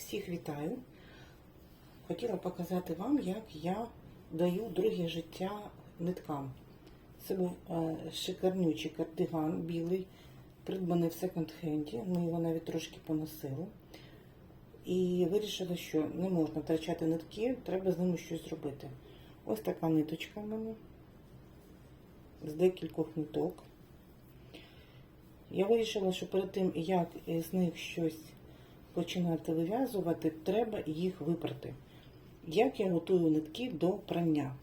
Всіх вітаю. Хотіла показати вам, як я даю друге життя ниткам. Це був е, шикарнючий кардиган білий, придбаний в секонд-хенді. Ми його навіть трошки поносили. І вирішила, що не можна втрачати нитки, треба з ними щось зробити. Ось така ниточка в мене з декількох ниток. Я вирішила, що перед тим, як з них щось починати вив'язувати, треба їх випрати. Як я готую нитки до прання?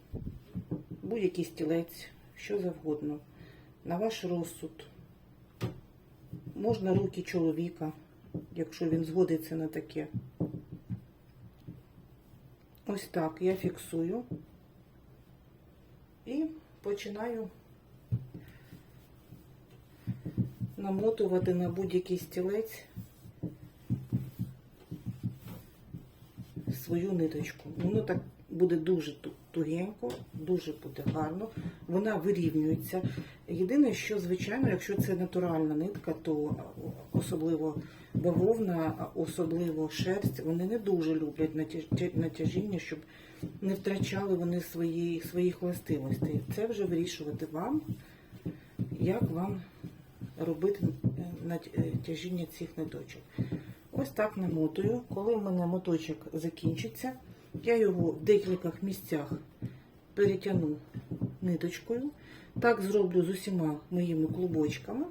Будь-який стілець, що завгодно. На ваш розсуд. Можна руки чоловіка, якщо він згодиться на таке. Ось так я фіксую і починаю намотувати на будь-який стілець свою ниточку. Воно так буде дуже тугенько, дуже буде гарно. Вона вирівнюється. Єдине, що, звичайно, якщо це натуральна нитка, то особливо бавовна, особливо шерсть, вони не дуже люблять натяжіння, щоб не втрачали вони свої, своїх властивостей. Це вже вирішувати вам, як вам робити е, натяжіння цих ниточок. Ось так намотую. Коли в мене моточок закінчиться, я його в декількох місцях перетягну ниточкою. Так зроблю з усіма моїми клубочками.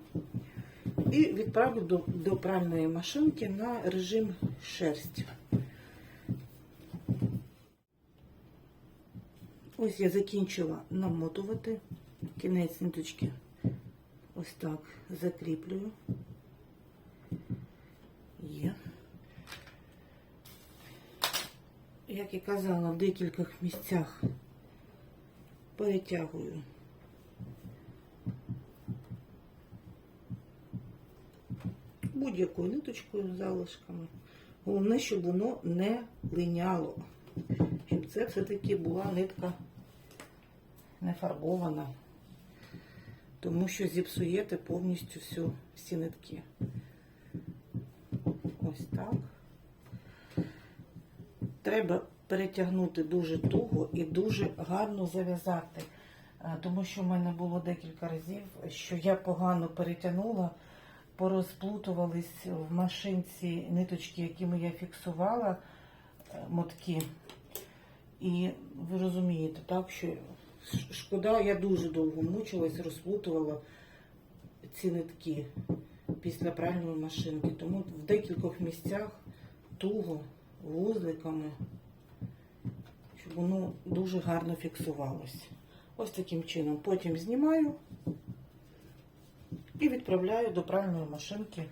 І відправлю до, до пральної машинки на режим шерсть. Ось я закінчила намотувати кінець ниточки. Ось так закріплюю. Є. Як і казала, в декількох місцях перетягую будь-якою ниточкою залишками. Головне, щоб воно не линяло. Щоб це все-таки була нитка не фарбована. Тому що зіпсуєте повністю всю, всі нитки. Ось так. Треба перетягнути дуже туго і дуже гарно зав'язати. Е, Тому що в мене було декілька разів, що я погано перетягнула, порозплутувались в машинці ниточки, якими я фіксувала е, мотки. І ви розумієте, так, що шкода, я дуже довго мучилась, розплутувала ці нитки після пральної машинки. Тому в декількох місцях туго, вузликами, щоб воно дуже гарно фіксувалося. Ось таким чином. Потім знімаю і відправляю до пральної машинки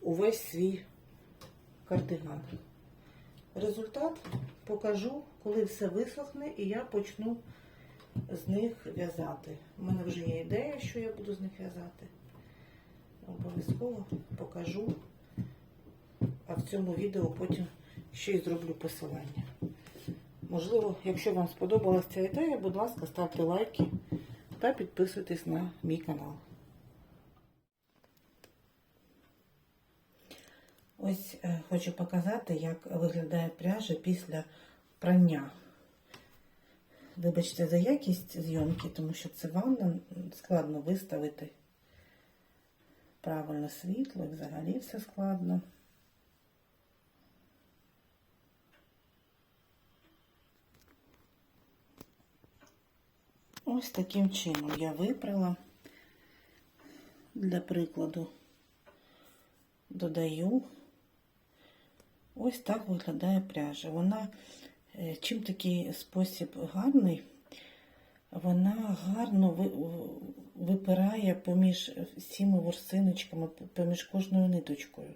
увесь свій кардиган. Результат покажу, коли все висохне, і я почну з них в'язати. У мене вже є ідея, що я буду з них в'язати. Обов'язково покажу, а в цьому відео потім ще й зроблю посилання. Можливо, якщо вам сподобалася ця ідея, будь ласка, ставте лайки та підписуйтесь на мій канал. Ось е, хочу показати, як виглядає пряжа після прання. Вибачте за якість зйомки, тому що це ванна, складно виставити правильно світло, взагалі все складно. Ось таким чином я випрала. Для прикладу додаю. Ось так виглядає пряжа. Вона, е, чим такий спосіб гарний, вона гарно випирає поміж всіма ворсиночками, поміж кожною ниточкою.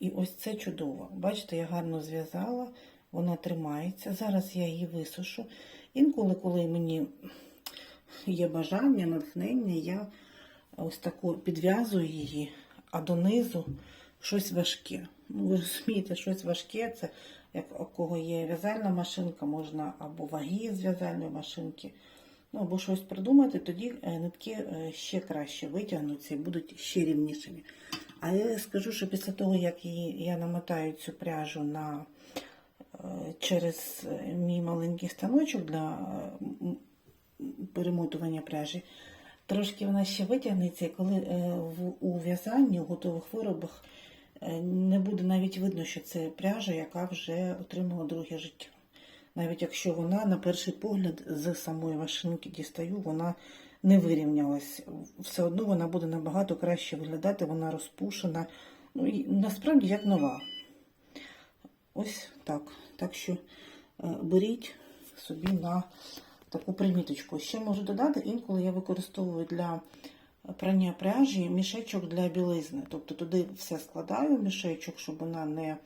І ось це чудово. Бачите, я гарно зв'язала, вона тримається. Зараз я її висушу. Інколи, коли мені є бажання, натхнення, я ось таку підв'язую її, а донизу щось важке. Ну, ви розумієте, щось важке, це як у кого є в'язальна машинка, можна або ваги з в'язальної машинки, ну або щось придумати, тоді е, нитки е, ще краще витягнуться і будуть ще рівнішими. А я скажу, що після того, як її, я намотаю цю пряжу на, е, через мій маленький станочок для перемотування пряжі, трошки вона ще витягнеться, і коли е, у в'язанні, у готових виробах е, не буде навіть видно, що це пряжа, яка вже отримала друге життя. Навіть якщо вона на перший погляд з самої машинки дістаю, вона не вирівнялась. Все одно вона буде набагато краще виглядати, вона розпушена. Ну, і насправді як нова. Ось так. Так що е, беріть собі на таку приміточку. Ще можу додати, інколи я використовую для прання пряжі мішечок для білизни. Тобто туди все складаю мішечок, щоб вона не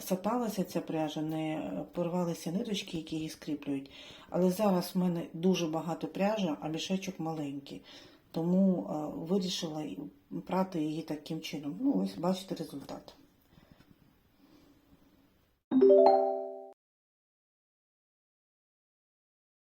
саталася ця пряжа, не порвалися ниточки, які її скріплюють. Але зараз в мене дуже багато пряжі, а мішечок маленький. Тому е, вирішила прати її таким чином. Ну, ось бачите результат.